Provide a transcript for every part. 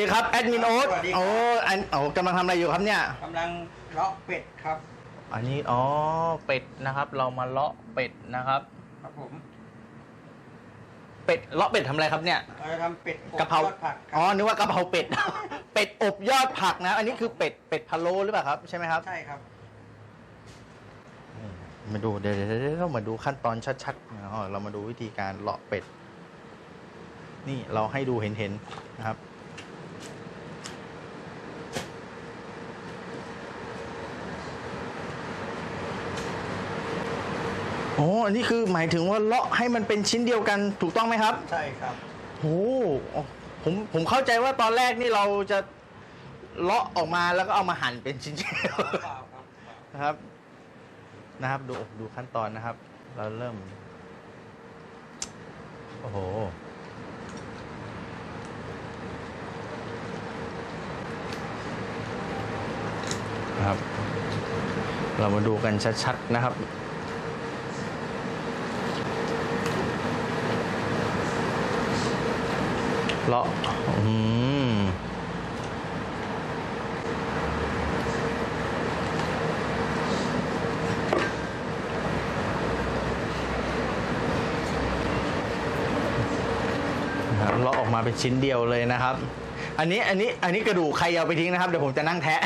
ดีครับแอดมินโอ๊ตสวัสดีครับ โอ้อันโอ้กำลังทำอะไรอยู่ครับเนี่ย กำลังเลาะเป็ดครับ อันนี้อ๋อเป็ดนะครับ เรามาเลาะเป็ดนะครับ ครับผมเป็ดเลาะเป็ดทำอะไรครับเนี่ย เราจะทำเป็ดอบกะเพรา ยอดผักคอ๋อ รับนึกว่ากะเพราเป็ด เป็ดอบยอดผักนะ อันนี้คือเป็ด เป็ดพะโล้หรือเปล่าครับ ใช่ไหมครับ ใช่ครับมาดูเดี๋ยวเดี๋ยวเดี๋ยวเรามาดูขั้นตอนชัดๆอ๋อเรามาดูวิธีการเลาะเป็ด นี่เราให้ดูเห็นๆนะครับ โอ้อันนี้คือหมายถึงว่าเลาะให้มันเป็นชิ้นเดียวกันถูกต้องไหมครับใช่ครับโอ้ผมผมเข้าใจว่าตอนแรกนี่เราจะเลาะออกมาแล้วก็เอามาหั่นเป็นชิ้นเปล่าครับๆนะครับ นะครับ ดูดูขั้นตอนนะครับ เราเริ่ม โอ้โหนะครับ เรามาดูกันชัดๆนะครับ เลาะอืมนะครับเลาะออกมาเป็นชิ้นเดียวเลยนะครับ อันนี้อันนี้อันนี้กระดูกใครเอาไปทิ้งนะครับเดี๋ยวผมจะนั่งแทะ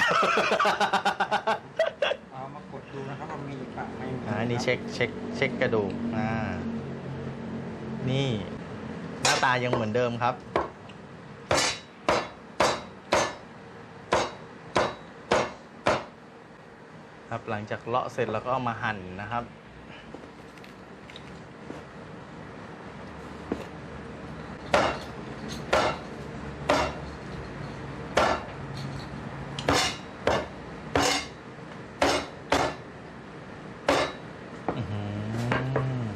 เอามากดดูนะครับว่ามีหรือเปล่าไม่มีอ่าอันนี้เช็คเช็คเช็คกระดูกอ่า นี่ หน้าตายังเหมือนเดิมครับ ครับหลังจากเลาะเสร็จเราก็เอามาหั่นนะครับอื้อหือ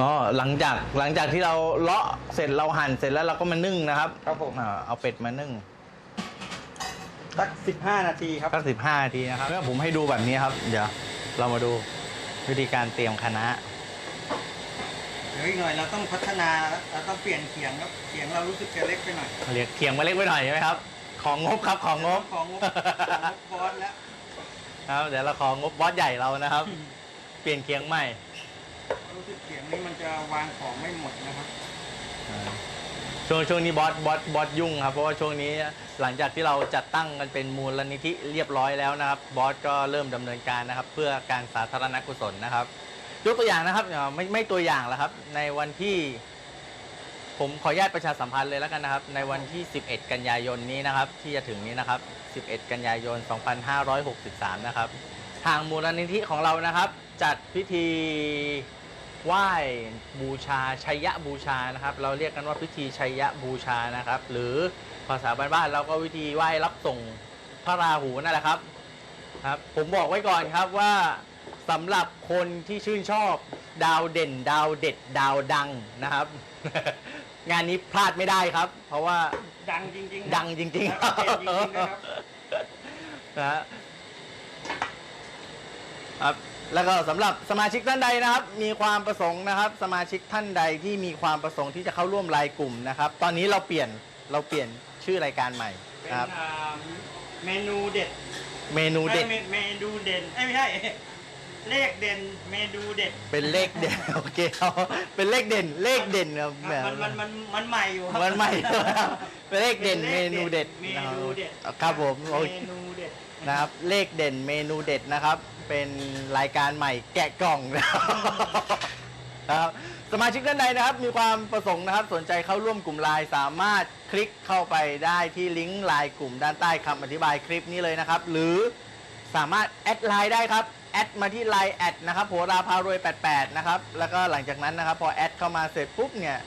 อ๋อหลังจากหลังจากที่เราเลาะเสร็จเราหั่นเสร็จแล้วเราก็มานึ่งนะครับครับผมอ่าเอาเป็ดมานึ่ง สักสิบห้านาทีครับ สักสิบห้านาทีนะครับเมื่อผมให้ดูแบบนี้ครับ เดี๋ยวเรามาดูวิธีการเตรียมคณะเดี๋ยวอีกหน่อยเราต้องพัฒนาเราต้องเปลี่ยนเขียงครับเขียงเรารู้สึกจะเล็กไปหน่อยเรียกเคียงมาเล็กไปหน่อยใช่ไหมครับ ของงบครับของงบ ของงบของงบบอสแล้วครับเดี๋ยวเราของงบบอสใหญ่เรานะครับ เปลี่ยนเคียงใหม่รู้สึกเขียงนี้มันจะวางของไม่หมดนะครับ ช่วงช่วงนี้บอสบอสบอสยุ่งครับเพราะว่าช่วงนี้หลังจากที่เราจัดตั้งกันเป็นมูลนิธิเรียบร้อยแล้วนะครับบอสก็เริ่มดำเนินการนะครับ เพื่อการสาธารณกุศลนะครับยกตัวอย่างนะครับไม่ไม่ตัวอย่างแล้วครับ ในวันที่ ผมขออนุญาตประชาสัมพันธ์เลยแล้วกันนะครับ ในวันที่ 11 กันยายนนี้นะครับ ที่จะถึงนี้นะครับ 11 กันยายน 2563 นะครับ ทางมูลนิธิของเรานะครับ จัดพิธี ไหว้บูชาชัยยะบูชานะครับ เราเรียกกันว่าพิธีชัยยะบูชานะครับ หรือภาษาบ้านๆเราก็วิธีไหว้รับส่งพระราหูนั่นแหละครับครับ ผมบอกไว้ก่อนครับว่าสำหรับคนที่ชื่นชอบดาวเด่น ดาวเด็ดดาวดังนะครับ งานนี้พลาดไม่ได้ครับ เพราะว่าดังจริงๆดังจริงๆแล้วก็เด่นจริงๆนะครับนะฮะครับ แล้วก็สำหรับสมาชิกท่านใดนะครับ มีความประสงค์นะครับ สมาชิกท่านใดที่มีความประสงค์ที่จะเข้าร่วมรายกลุ่มนะครับ ตอนนี้เราเปลี่ยนเราเปลี่ยนชื่อรายการใหม่เป็นนะครับ อ่าเมนูเด็ดเมนูเด็ด อ้ยเมเมนูเด่นเอ้ยไม่ใช่ เลขเด่นเมนูเด็ดเป็นเลขเด่น โอเคเอาเป็นเลขเด่นเลขเด่นครับมันมันมันมันใหม่อยู่ครับมันใหม่นะครับเป็นเลขเด่นเมนูเด็ดเมนูเด็ดครับผมโอเคเมนูเด็ดนะครับเลขเด่นเมนูเด็ดนะครับ เป็นรายการใหม่แกะกล่องนะครับนะครับสมาชิกท่านใดนะครับ มีความประสงค์นะครับ สนใจเข้าร่วมกลุ่มไลน์สามารถคลิกเข้าไปได้ที่ลิงก์ไลน์กลุ่มด้านใต้คำอธิบายคลิปนี้เลยนะครับ หรือสามารถแอดไลน์ได้ครับแอดมาที่ไลน์แอดนะครับโหราพารวย 88 นะครับ แล้วก็หลังจากนั้นนะครับ พอแอดเข้ามาเสร็จปุ๊บเนี่ย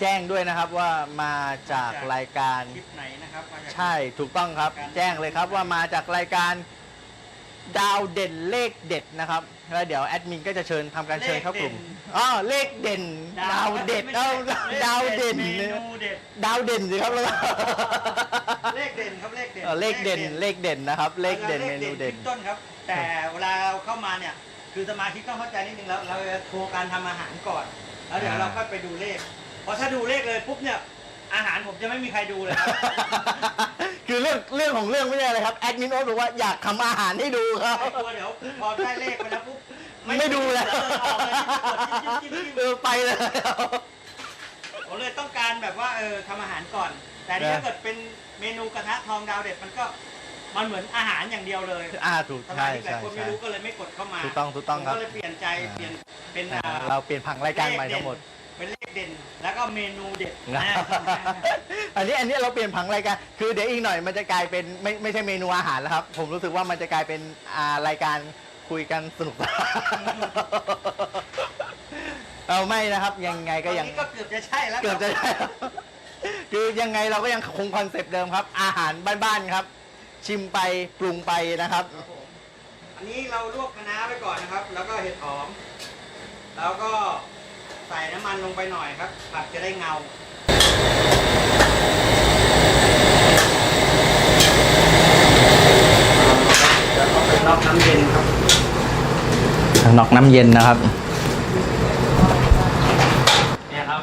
แจ้งด้วยนะครับว่ามาจากรายการคลิปไหนนะครับมาจาก ใช่ถูกต้องครับการแจ้งเลยครับว่ามาจากรายการ ดาวเด่นเลขเด็ดนะครับ แล้วเดี๋ยวแอดมินก็จะเชิญทำการเชิญเข้ากลุ่มอ๋อเลขเด่น ดาวเด็ดไม่เอ้าใช่ดาวเด่น เมนูเด็ด ดาวเด่นสิครับแล้วก็เลขเด่นครับเลขเด่นเออเลขเด่นเลขเด่นนะครับ เลขเด่นเมนูเด่น ขึ้ต้นครับ แต่เวลาเราเข้ามาเนี่ย คือสมาชิกต้องเข้าใจนิดนึงแล้วเราจะโทรการทำอาหารก่อน แล้วเดี๋ยวอ่า เราค่อยไปดูเลขเพราะถ้าดูเลขเลยปุ๊บเนี่ย อาหารผมจะไม่มีใครดูเลยครับ คือเรื่องเรื่องของเรื่องไม่ใช่อะไรครับแอดมินโอ๊ตบอกว่าอยากทำอาหารให้ดูครับไอ้ตัวเดี๋ยวพอได้เลขไปแล้วปุ๊บไม่ดูแล้วเออออกเลยจิ้มจิ้มจิ้มจิ้มเออไปเลยผมเลยต้องการแบบว่าเออทำอาหารก่อน แต่นี่นะ ถ้าเกิดเป็นเมนูกระทะทองดาวเด็ดมันก็มันเหมือนอาหารอย่างเดียวเลยอ่าถูกสมาใช่ชิกหลายใช่คนไม่ใช่ รู้ก็เลยไม่กดเข้ามาถูกต้องถูกต้องผมครับก็เลยเปลี่ยนใจเปลี่ยนเป็นอ่าอ่า เราเปลี่ยนผังรายการใหม่ทั้งหมด เป็นเลขเด่น แล้วก็เมนูเด็ดนะอ่าอันนี้อันนี้เราเปลี่ยนผังรายการ คือเดี๋ยวอีกหน่อยมันจะกลายเป็นไม่ไม่ใช่เมนูอาหารแล้วครับ ผมรู้สึกว่ามันจะกลายเป็นอ่ารายการคุยกันสนุกเอาไม่นะครับยังไงก็ยัง ตอนนี้ก็เกือบจะใช่แล้วเกือบจะได้ครับคือยังไงเราก็ยังคงคอนเซปต์เดิมครับ อาหารบ้านๆครับ ชิมไปปรุงไปนะครับ ครับผมอันนี้เราลวกคะน้าไปก่อนนะครับ แล้วก็เห็ดหอม แล้วก็ ใส่น้ำมันลงไปหน่อยครับ ผัดจะได้เงาแล้วก็เป็นนอกน้ำเย็นครับนอกน้ำเย็นนะครับเนี่ยครับ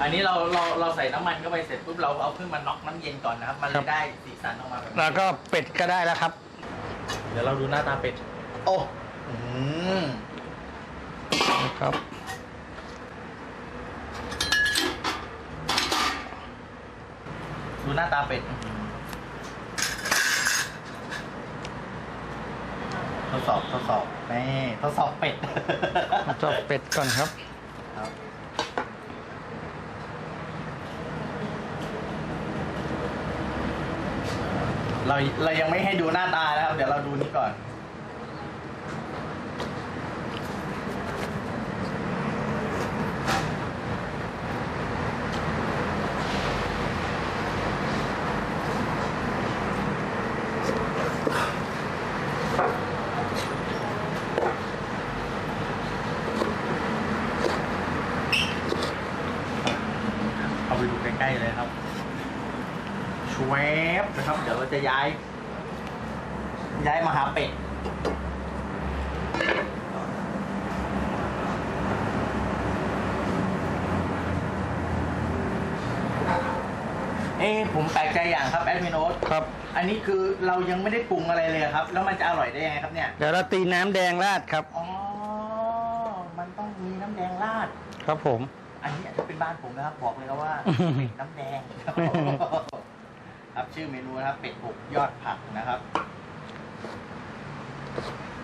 อันนี้เราเราเราใส่น้ำมันเข้าไปเสร็จปุ๊บเราเอาขึ้นมาน็อกน้ำเย็นก่อนนะครับ มันเลยได้สีสันออกมาแบบนี้แล้วก็เป็ดก็ได้แล้วครับ เดี๋ยวเราดูหน้าตาเป็ด โอ้ อืมครับ ดูหน้าตาเป็ดทดสอบทดสอบนี่ทดสอบเป็ดมาจบเป็ดก่อนครับ ครับเราเรายังไม่ให้ดูหน้าตานะครับ เดี๋ยวเราดูนี่ก่อน เอาไปดูใกล้ๆเลยครับชวบ นะครับ เดี๋ยวเราจะย้าย ย้ายมาหาเป็ดเอ้ผมแปลกใจอย่างครับแอดมินโอ๊ตครับ อันนี้คือเรายังไม่ได้ปรุงอะไรเลยครับ แล้วมันจะอร่อยได้ยังไงครับเนี่ยเดี๋ยวเราตีน้ำแดงราดครับ อ๋อมันต้องมีน้ำแดงราด ครับผม อันนี้ถ้าเป็นบ้านผมนะครับ บอกเลยครับว่า เป็ดน้ำแดงครับ อับชื่อเมนูนะครับเป็ดบุกยอดผักนะครับ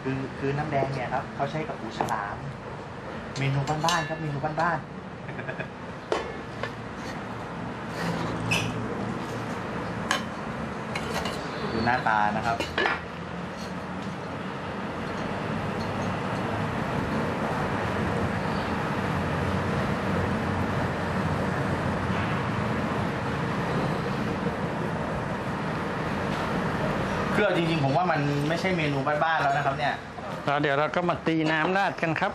คือคือน้ำแดงเนี่ยครับเขาใช้กับหูฉลาม เมนูบ้านๆครับเมนูบ้านๆดูหน้าตานะครับ เครื่องจริงๆ ผมว่ามันไม่ใช่เมนูบ้านๆแล้วนะครับ เนี่ย แล้วเดี๋ยวเราก็มาตีน้ำราดกันครับ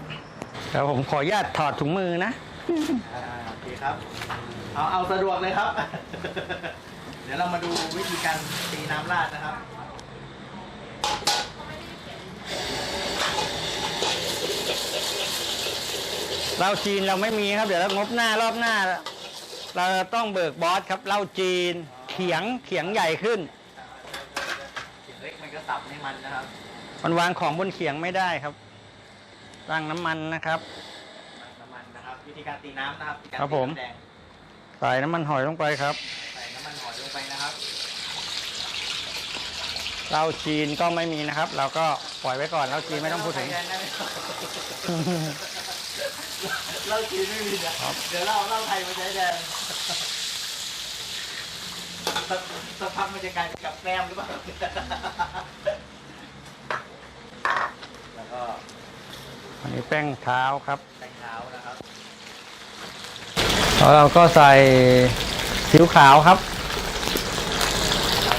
เดี๋ยวผมขออนุญาตถอดถุงมือนะ อ่าโอเคครับ เอาเอาสะดวกเลยครับ เดี๋ยวเรามาดูวิธีการตีน้ำราดนะครับ เราจีนเราไม่มีครับ เดี๋ยวเรางบหน้ารอบหน้า เราต้องเบิกบอสครับเหล้าจีนเขียงเขียงใหญ่ขึ้น เล็กมันก็สับให้มันนะครับ มันวางของบนเขียงไม่ได้ครับตั้งน้ำมันนะครับน้ำมันนะครับวิธีการตีน้ำนะครับการครับตีผมน้ำแดงใส่น้ำมันหอยลงไปครับใส่น้ำมันหอยลงไปนะครับเหล้าจีนก็ไม่มีนะครับ เราก็ปล่อยไว้ก่อนเหล้าจีนไม่ต้องพูดถึงเาไทยแดได้ไหมครับเหล้าจีนไม่มีเดี๋ยวเดี๋ยวเหล้าเหล้าไทยมาใช้แดง สักสักพักมันจะกลายเป็นกับแกล้มหรือเปล่า แล้วก็อันนี้แป้งเท้าครับใส่เท้านะครับ แล้วเราก็ใส่ซีอิ๊วขาวครับ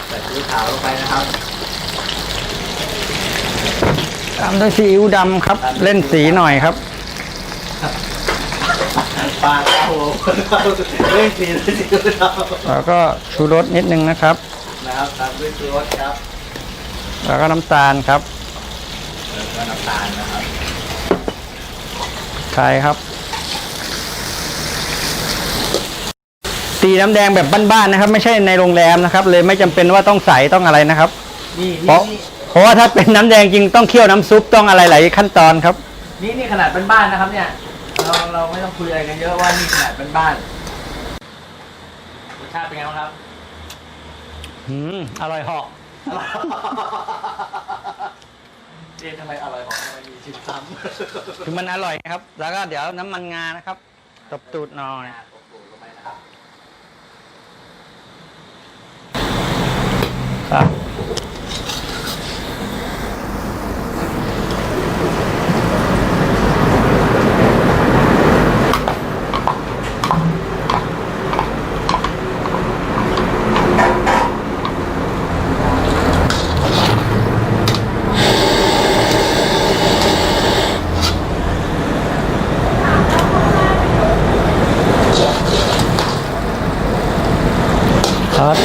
ใส่ซีอิ๊วขาวลงไปนะครับ ตามด้วยซีอิ๊วดำครับ เล่นสีหน่อยครับ ปลาโอ้โหเรื่องสีด้วยซีอิ๊วขาวแล้วก็ชูรสนิดนึงนะครับ นะครับตามด้วยชูรสครับแล้วก็น้ำตาลครับแล้วก็น้ำตาลนะครับไข่ครับ ตีน้ำแดงแบบบ้านๆนะครับ ไม่ใช่ในโรงแรมนะครับ เลยไม่จำเป็นว่าต้องใสต้องอะไรนะครับ นี่เพราะนี่เพราะว่าถ้าเป็นน้ำแดงจริงต้องเคี่ยวน้ำซุปต้องอะไรหลายขั้นตอนครับ นี่นี่ขนาดเป็นบ้านนะครับเนี่ย เราเราไม่ต้องคุยอะไรกันเยอะว่านี่ขนาดเป็นบ้านรสชาติเป็นไงบ้างครับอืมอร่อยเหาะเรียนทำไมอร่อยของทำไมมีชิมซ้ำคือมันอร่อยครับ แล้วก็เดี๋ยวน้ำมันงานะครับตบตูดหน่อยตบตูดลงไปนะครับครับ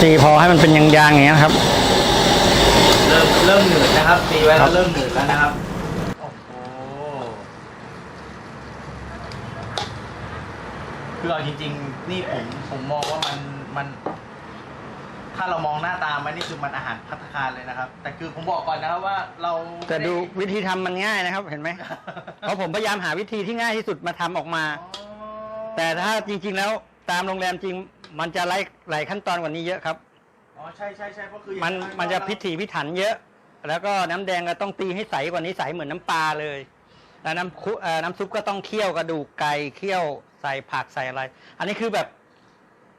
ตีพอให้มันเป็นยางๆอย่างเงี้ยครับเริ่มเริ่มหนืดนะครับตีไว้คแล้รัวบเริ่มหนืดแล้วนะครับโอ้โหคือเอาจริง ๆ นี่ผมผมมองว่ามันมัน ถ้าเรามองหน้าตามันนี่คือมันอาหารพัตตาคารเลยนะครับ แต่คือผมบอกก่อนนะครับว่าเราแต่ดูไม่ไวิธีทำมันง่ายนะครับ เห็นไหมเพราะผมพยายามหาวิธีที่ง่ายที่สุดมาทำออกมา อ๋อแต่ถ้าจริง ๆ แล้วตามโรงแรมจริง มันจะไล่หลายขั้นตอนกว่านี้เยอะครับ อ๋อใช่ใช่ใช่เพราะคือมันอย่างมันจะเราพิถีพิถันเยอะ แล้วก็น้ำแดงก็ต้องตีให้ใสกว่านี้ใสเหมือนน้ำปลาเลย แล้วน้ำคุเอ่อน้ำซุปก็ต้องเคี่ยวกระดูกไก่เคี่ยวใส่ผักใส่อะไร อันนี้คือแบบ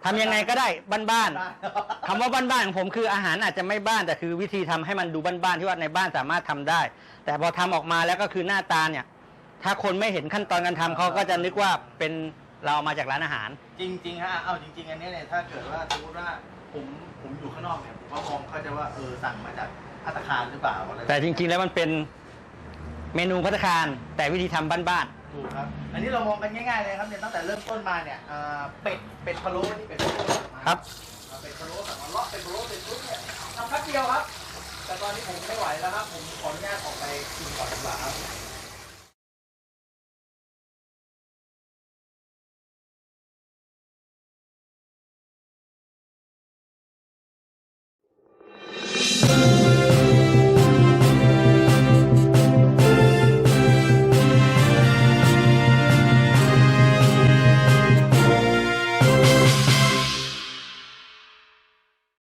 ทำยังไงก็ได้บ้านๆคำว่าบ้านๆของผมคืออาหารอาจจะไม่บ้านแต่คือวิธีทำให้มันดูบ้านๆที่ว่าในบ้านสามารถทำได้ แต่พอทำออกมาแล้วก็คือหน้าตาเนี่ย ถ้าคนไม่เห็นขั้นตอนการทำเขาก็จะนึกว่าเป็น เราเอามาจากร้านอาหาร จริงๆฮะเอาจริง ๆ อันเนี้ยเนี่ยถ้าเกิดว่าสมมติว่าผมผมอยู่ข้างนอกเนี่ยผมก็มองเขาใจะว่าเออสั่งมาจากพัตตาคารหรือเปล่าอะไรแต่จริงๆแล้วมันเป็นเมนูพัตตาคาร แต่วิธีทำบ้านถูกครับ อันนี้เรามองกันง่ายๆเลยครับเนี่ยตั้งแต่เริ่มต้นมาเนี่ยเอ่อเป็ดเป็ดพะโล้นี่เป็ดพะโล้สั่งมา ๆครับ เอาเป็ดพะโล้สั่งมาเลาะเป็ดพะโล้เป็ดปุ๊บเนี่ยทำแป๊บเดียวครับ แต่ตอนนี้ผมไม่ไหวแล้วครับ ผมขออนุญาตออกไปกินก่อนดีกว่าครับ